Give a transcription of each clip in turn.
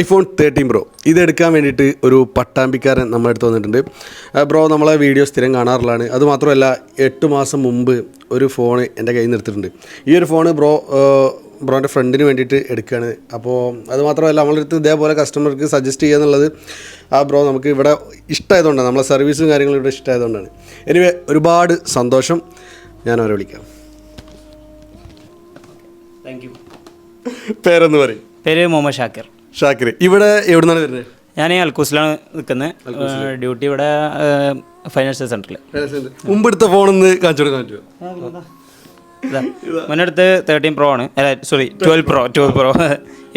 IPhone thirteen pro. ഇതെടുക്കാൻ വേണ്ടിയിട്ട് ഒരു പട്ടാമ്പിക്കാരൻ നമ്മുടെ അടുത്ത് വന്നിട്ടുണ്ട്. ബ്രോ നമ്മളെ വീഡിയോ സ്ഥിരം കാണാറുള്ളതാണ്. അതുമാത്രമല്ല എട്ട് മാസം മുമ്പ് ഒരു ഫോൺ എന്റെ കയ്യിൽ നിന്ന് എടുത്തിട്ടുണ്ട്. ഈ ഒരു ഫോൺ ബ്രോ ബ്രോന്റെ ഫ്രണ്ടിന് വേണ്ടിയിട്ട് എടുക്കുകയാണ്. അപ്പോൾ അതുമാത്രമല്ല മാത്രമല്ല നമ്മളെ അടുത്ത് ഇതേപോലെ കസ്റ്റമർക്ക് സജസ്റ്റ് ചെയ്യുക എന്നുള്ളത് ആ ബ്രോ നമുക്ക് ഇവിടെ ഇഷ്ടമായതുകൊണ്ടാണ്. നമ്മളെ സർവീസും കാര്യങ്ങളും ഇവിടെ ഇഷ്ടമായതുകൊണ്ടാണ്. എനിവേ ഒരുപാട് സന്തോഷം. ഞാൻ അവരെ വിളിക്കാം. താങ്ക് യു പേരെന്ന് പറയും. പേര് മുഹമ്മദ് ഷാക്കിർ. ഷാക്കിർ ഇവിടെ എവിടെ നിന്നാണ് വരുന്നത് ഞാൻ ഈ അൽക്കൂസിലാണ് നിൽക്കുന്നത് ഡ്യൂട്ടി ഇവിടെ ഫൈനാൻഷ്യൽ സെന്ററിൽ മുമ്പ് എടുത്ത ഫോണൊന്ന് കാണിച്ചു കൊടുക്കാൻ പറ്റുമോ മുന്നടുത്ത് തേർട്ടീൻ പ്രോ ആണ്. അല്ല sorry twelve pro twelve pro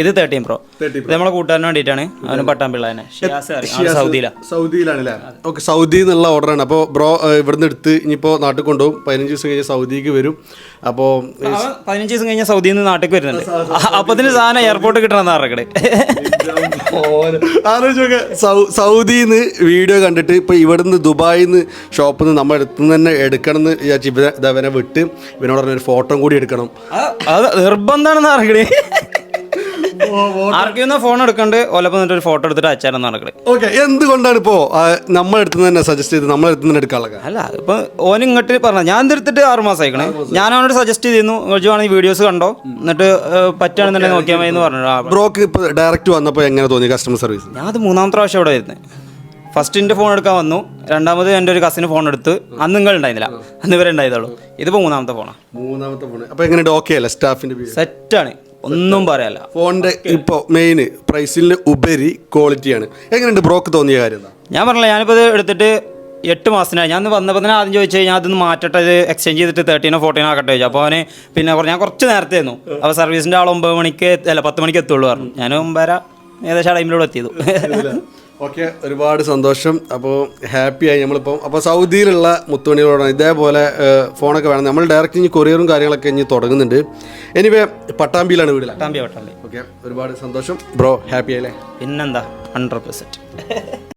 ഇത് തേർട്ടീൻ പ്രോ ഇത് നമ്മളെ കൂട്ടുകാരന് വേണ്ടിയിട്ടാണ്. അവന് പട്ടാമ്പിള്ള തന്നെ ഷിയാസ് അറിയാം സൗദിയിലാണ് സൗദിയിലാണല്ലേ ഓക്കെ സൗദിയിൽ നിന്നുള്ള ഓർഡറാണ് അപ്പോൾ ബ്രോ ഇവിടുന്ന് എടുത്ത് ഇനിയിപ്പോൾ നാട്ടിൽ കൊണ്ടുപോകും. പതിനഞ്ച് ദിവസം കഴിഞ്ഞ് സൗദിക്ക് വരും. അപ്പോൾ പതിനഞ്ച് ദിവസം കഴിഞ്ഞാൽ സൗദിയിൽ നിന്ന് നാട്ടിലേക്ക് വരുന്നുണ്ട്. അപ്പത്തിന് സാധനം എയർപോർട്ട് കിട്ടണമെന്ന് പറഞ്ഞത് ആലോചിച്ചൊക്കെ. സൗദിയിൽ നിന്ന് വീഡിയോ കണ്ടിട്ട് ഇപ്പൊ ഇവിടുന്ന് ദുബായിൽ നിന്ന് ഷോപ്പിൽ നിന്ന് നമ്മുടെ അടുത്ത് നിന്ന് തന്നെ എടുക്കണം എന്ന് വിചാരിച്ച് ഇവനെ ഇതവനെ വിട്ട്. ഇവനോട് പറഞ്ഞ ഒരു ഫോട്ടോ കൂടി എടുക്കണം. അത് നിർബന്ധമാണെന്ന് അറിയണേ ആർക്കും ഫോൺ എടുക്കണ്ട്. ഓലപ്പം ഒരു ഫോട്ടോ എടുത്തിട്ട് അയച്ചാലെന്ന് നടക്കണേ ഓക്കെ എന്തുകൊണ്ടാണ് ഇപ്പോ നമ്മളെടുത്ത് തന്നെ സജസ്റ്റ് ചെയ്ത് നമ്മളെടുത്ത് തന്നെ എടുക്കാനുള്ള അല്ല ഇപ്പൊ ഓൻ ഇങ്ങോട്ട് പറഞ്ഞ ഞാൻ എടുത്തിട്ട് ആറ് മാസം. ആയിക്കണേ ഞാൻ അവനോട് സജസ്റ്റ് ചെയ്തിരുന്നു. കുറച്ച് വീഡിയോസ് കണ്ടോ? എന്നിട്ട് പറ്റുകയാണെന്നുണ്ടെങ്കിൽ നോക്കിയാൽ മതി എന്ന് പറഞ്ഞു ബ്രോക്ക് ഇപ്പൊ ഡയറക്റ്റ് വന്നപ്പോൾ എങ്ങനെ തോന്നി കസ്റ്റമർ സർവീസ് ഞാൻ അത് മൂന്നാമത്തെ പ്രാവശ്യം ഇവിടെ വരുന്നത് ഫസ്റ്റ് എന്റെ ഫോൺ എടുക്കാൻ വന്നു. രണ്ടാമത് എന്റെ ഒരു കസിന് ഫോൺ എടുത്ത്. അന്ന് നിങ്ങൾ ഉണ്ടായിരുന്നില്ല. അന്ന് ഇവരെ ഉണ്ടായതുള്ളൂ ഇതിപ്പോൾ മൂന്നാമത്തെ ഫോണാണ് മൂന്നാമത്തെ ഫോൺ അപ്പോൾ എങ്ങനെയുണ്ട്? ഓക്കെ അല്ലേ? സ്റ്റാഫിന്റെ സെറ്റാണ് ഒന്നും പറയാല്ല. ഫോണിന്റെ ഇപ്പോൾ മെയിൻ പ്രൈസിന് ഉപരി ക്വാളിറ്റിയാണ് എങ്ങനെയുണ്ട് ബ്രോക്ക് തോന്നിയ കാര്യം ഞാൻ പറഞ്ഞില്ല ഞാനിപ്പോൾ ഇത് എടുത്തിട്ട് എട്ട് മാസത്തിനായി. ഞാൻ വന്നപ്പോൾ തന്നെ ആദ്യം ചോദിച്ചു കഴിഞ്ഞാൽ അതൊന്ന് മാറ്റട്ടെ ഇത് എക്സ്ചേഞ്ച് ചെയ്തിട്ട് തേർട്ടീനോ ഫോർട്ടീനോ ആക്കട്ടെ ചോദിച്ചു. അപ്പോൾ അവന് പിന്നെ പറഞ്ഞു ഞാൻ കുറച്ച് നേരത്തെ ആയിരുന്നു അപ്പോൾ സർവീസിന്റെ ആൾ ഒമ്പത് മണിക്ക് അല്ല പത്ത് മണിക്ക് എത്തുള്ളൂ പറഞ്ഞു. ഞാൻ ഒമ്പതര ഏകദേശം ആ ടൈമിലൂടെ എത്തിയത്. ഓക്കെ ഒരുപാട് സന്തോഷം. അപ്പോൾ ഹാപ്പിയായി നമ്മളിപ്പം. അപ്പോൾ സൗദിയിലുള്ള മുത്തുമണികളോടാണ് ഇതേപോലെ ഫോണൊക്കെ വേണം. നമ്മൾ ഡയറക്റ്റ് ഇനി കൊറിയറും കാര്യങ്ങളൊക്കെ ഇനി തുടങ്ങുന്നുണ്ട്. എനിവേ പട്ടാമ്പിയിലാണ് വീട് പട്ടാമ്പി പട്ടാമ്പി. ഓക്കെ ഒരുപാട് സന്തോഷം. ബ്രോ ഹാപ്പി ആയില്ലേ? പിന്നെന്താ? Hundred percent